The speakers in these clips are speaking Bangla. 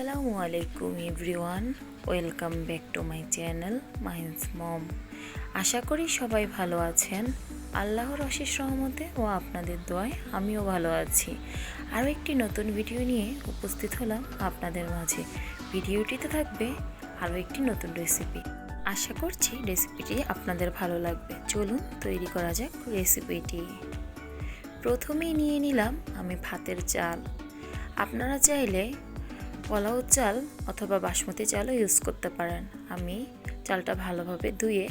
আসসালামু আলাইকুম everyone, welcome back to my channel mine's mom. আশা করি সবাই ভালো আছেন। আল্লাহর অশেষ রহমতে ও আপনাদের দোয়ায় আমিও ভালো আছি। আরও একটি নতুন ভিডিও নিয়ে উপস্থিত হলাম আপনাদের মাঝে। ভিডিওটিতে থাকবে আরও একটি নতুন রেসিপি আশা করছি রেসিপিটি আপনাদের ভালো লাগবে। চলুন তৈরি করা যাক রেসিপিটি প্রথমেই নিয়ে নিলাম আমি ভাতের চাল। আপনারা চাইলে পোলাও চাল অথবা বাসমতি চালও ইউজ করতে পারেন। আমি চালটা ভালোভাবে ধুয়ে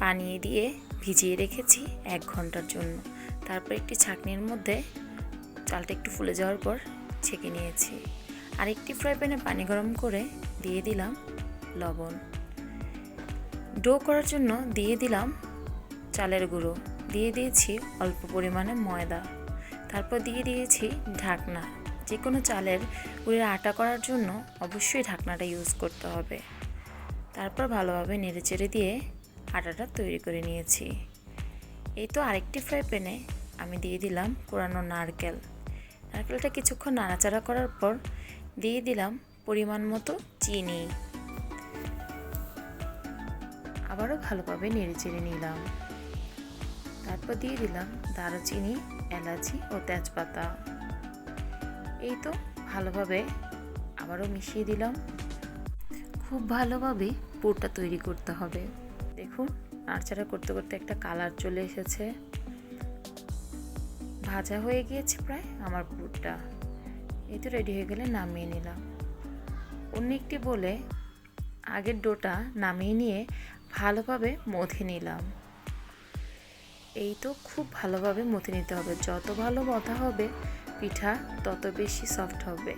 পানি দিয়ে ভিজিয়ে রেখেছি এক ঘণ্টার জন্য। তারপর একটি ছাঁকনির মধ্যে চালটা একটু ফুলে যাওয়ার পর ছেঁকে নিয়েছি। আরেকটি ফ্রাই প্যানে পানি গরম করে দিয়ে দিলাম লবণ। ডো করার জন্য দিয়ে দিলাম চালের গুঁড়ো। দিয়ে দিয়েছি অল্প পরিমাণে ময়দা। তারপর দিয়ে দিয়েছি ঢাকনা। যে কোনো চালের গুঁড়ির আটা করার জন্য অবশ্যই ঢাকনাটা ইউজ করতে হবে। তারপর ভালোভাবে নেড়েচেড়ে দিয়ে আটাটা তৈরি করে নিয়েছি। এই তো আরেকটি ফ্রাই প্যানে আমি দিয়ে দিলাম কোরানো নারকেল। নারকেলটা কিছুক্ষণ নাড়াচাড়া করার পর দিয়ে দিলাম পরিমাণ মতো চিনি। আবারও ভালোভাবে নেড়েচেড়ে নিলাম। তারপর দিয়ে দিলাম দারুচিনি, এলাচি ও তেজপাতা। এই তো ভালোভাবে আবারও মিশিয়ে দিলাম। খুব ভালোভাবে পুরটা তৈরি করতে হবে। দেখুন, নাড়াচাড়া করতে করতে একটা কালার চলে এসেছে। ভাজা হয়ে গিয়েছে প্রায় আমার পুরটা। এই তো রেডি হয়ে গেলে নামিয়ে নিলাম। অন্য একটি বলে আগের ডোটা নামিয়ে নিয়ে ভালোভাবে মথে নিলাম। এই তো খুব ভালোভাবে মথে নিতে হবে। যত ভালো মথা হবে পিঠা তত বেশি সফট হবে।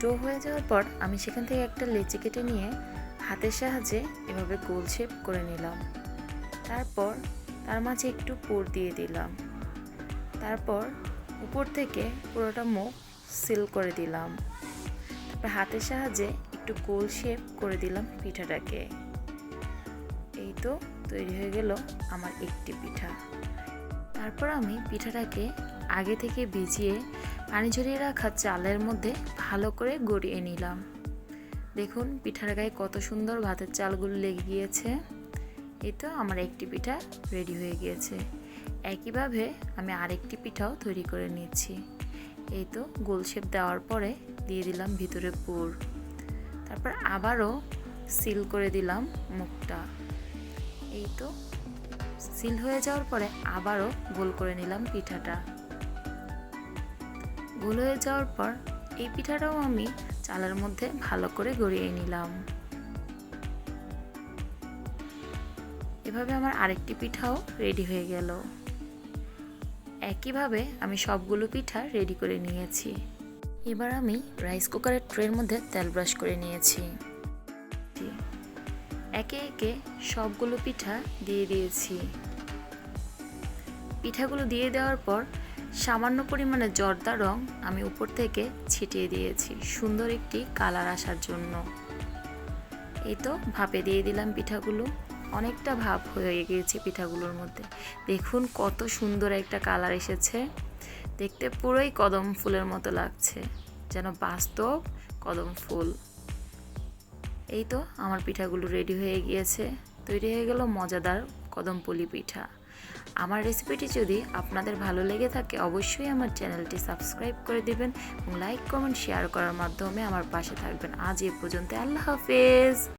ডো হয়ে যাওয়ার পর আমি সেখান থেকে একটা লেচি কেটে নিয়ে হাতের সাহায্যে এভাবে গোল শেপ করে নিলাম। তারপর তার মাঝে একটু পুর দিয়ে দিলাম। তারপর উপর থেকে পুরোটা মুখ সিল করে দিলাম। তারপর হাতের সাহায্যে একটু গোল শেপ করে দিলাম পিঠাটাকে। এই তো তৈরি হয়ে গেল আমার একটি পিঠা। তারপর আমি পিঠাটাকে আগে থেকে ভিজিয়ে পানি ঝরিয়ে রাখা চালের মধ্যে ভালো করে গড়িয়ে নিলাম। দেখুন পিঠার গায়ে কত সুন্দর ভাতের চালগুলো লেগে গিয়েছে। এই তো আমার একটি পিঠা রেডি হয়ে গিয়েছে। একইভাবে আমি আরেকটি পিঠাও তৈরি করে নিচ্ছি। এই তো গোল শেপ দেওয়ার পরে দিয়ে দিলাম ভিতরে পুর তারপর আবারও সিল করে দিলাম মুখটা। এই তো সিল হয়ে যাওয়ার পরে আবারও গোল করে নিলাম পিঠাটা। গোল হয়ে যাওয়ার পর এই পিঠাটাও আমি চালের মধ্যে ভালো করে গড়িয়ে নিলাম। এভাবে আমার আরেকটি পিঠাও রেডি হয়ে গেল। একইভাবে আমি সবগুলো পিঠা রেডি করে নিয়েছি। এবার আমি রাইস কুকারের ট্রের মধ্যে তেল ব্রাশ করে নিয়েছি। একে একে সবগুলো পিঠা দিয়ে দিয়েছি। পিঠাগুলো দিয়ে দেওয়ার পর সামান্য পরিমাণে জর্দা রং আমি উপর থেকে ছিটিয়ে দিয়েছি সুন্দর একটি কালার আসার জন্য। এই তো ভাপে দিয়ে দিলাম পিঠাগুলো। অনেকটা ভাপ হয়ে গিয়েছে পিঠাগুলোর মধ্যে। দেখুন কত সুন্দর একটা কালার এসেছে। দেখতে পুরোই কদম ফুলের মতো লাগছে। যেন বাস্তব কদম ফুল। এই তো আমার পিঠাগুলো রেডি হয়ে গিয়েছে। তৈরি হয়ে গেল মজাদার কদমপুলি পিঠা। আমার রেসিপিটি যদি আপনাদের ভালো লেগে থাকে, অবশ্যই আমার চ্যানেলটি সাবস্ক্রাইব করে দিবেন এবং লাইক কমেন্ট শেয়ার করার মাধ্যমে আমার পাশে থাকবেন। আজ এ পর্যন্ত আল্লাহ হাফেজ!